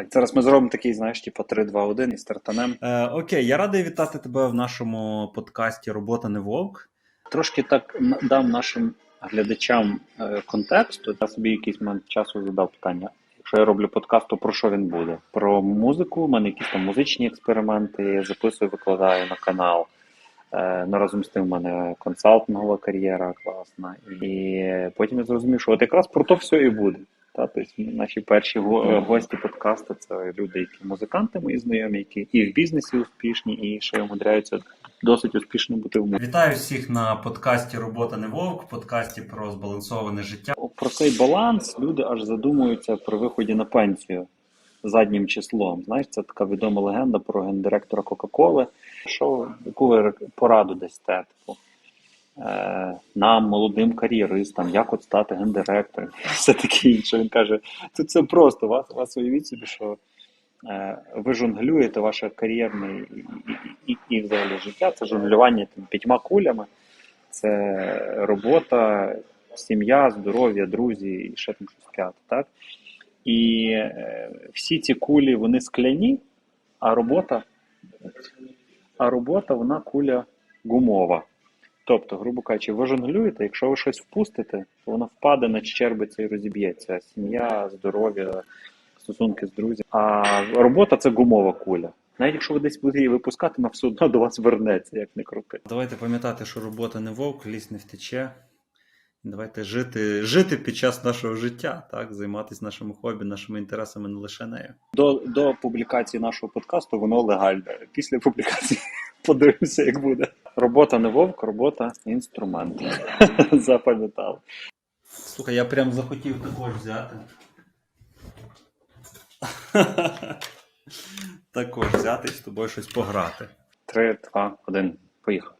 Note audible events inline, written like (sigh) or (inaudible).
Так, зараз ми зробимо такий, знаєш, типу 3-2-1 і стартанем. Е, окей, я радий вітати тебе в нашому подкасті Робота не вовк. Трошки так дам нашим глядачам е, контексту. Я собі якийсь момент часу задав питання. Якщо я роблю подкаст, то про що він буде? Про музику, у мене якісь там музичні експерименти, я записую, викладаю на канал. Е, Ну, разом з тим, у мене консалтингова кар'єра класна. І потім я зрозумів, що от якраз про то все і буде. Та, тобто наші перші е, гості подкасту це люди, які музиканти, мої знайомі, які і в бізнесі успішні, і ще умудряються досить успішно бути в музиці. Вітаю всіх на подкасті Робота не вовк, подкасті про збалансоване життя. Про цей баланс люди аж задумуються при виході на пенсію заднім числом. Знаєш, це така відома легенда про гендиректора Кока-Коли. Що яку ви пораду дасте? Типу, нам, молодим кар'єристам, як от стати гендиректором, (laughs) все таке інше. Він каже: тут це просто вас, вас уявіть собі, що е, ви жонглюєте ваше кар'єрне і, і, і взагалі життя, це жонглювання там, п'ятьма кулями, це робота, сім'я, здоров'я, друзі і ще там щось п'яте, так? І е, всі ці кулі вони скляні, а робота, а робота вона куля гумова. Тобто, грубо кажучи, ви жонглюєте, якщо ви щось впустите, то воно впаде на щербиця і розіб'ється. Сім'я, здоров'я, стосунки з друзями. А робота це гумова куля. Навіть якщо ви десь будете її випускати, вона все одно до вас вернеться, як не крути. Давайте пам'ятати, що робота не вовк, ліс не втече. Давайте жити, жити під час нашого життя, так, займатися нашими хобі, нашими інтересами не лише нею. До, до публікації нашого подкасту воно легальне. Після публікації (laughs) подивимося, як буде. Робота не вовк, робота інструмент. (laughs) Запам'ятав. Слухай, я прям захотів також взяти. (laughs) також взяти і з тобою щось пограти. Три, два, один. Поїхав.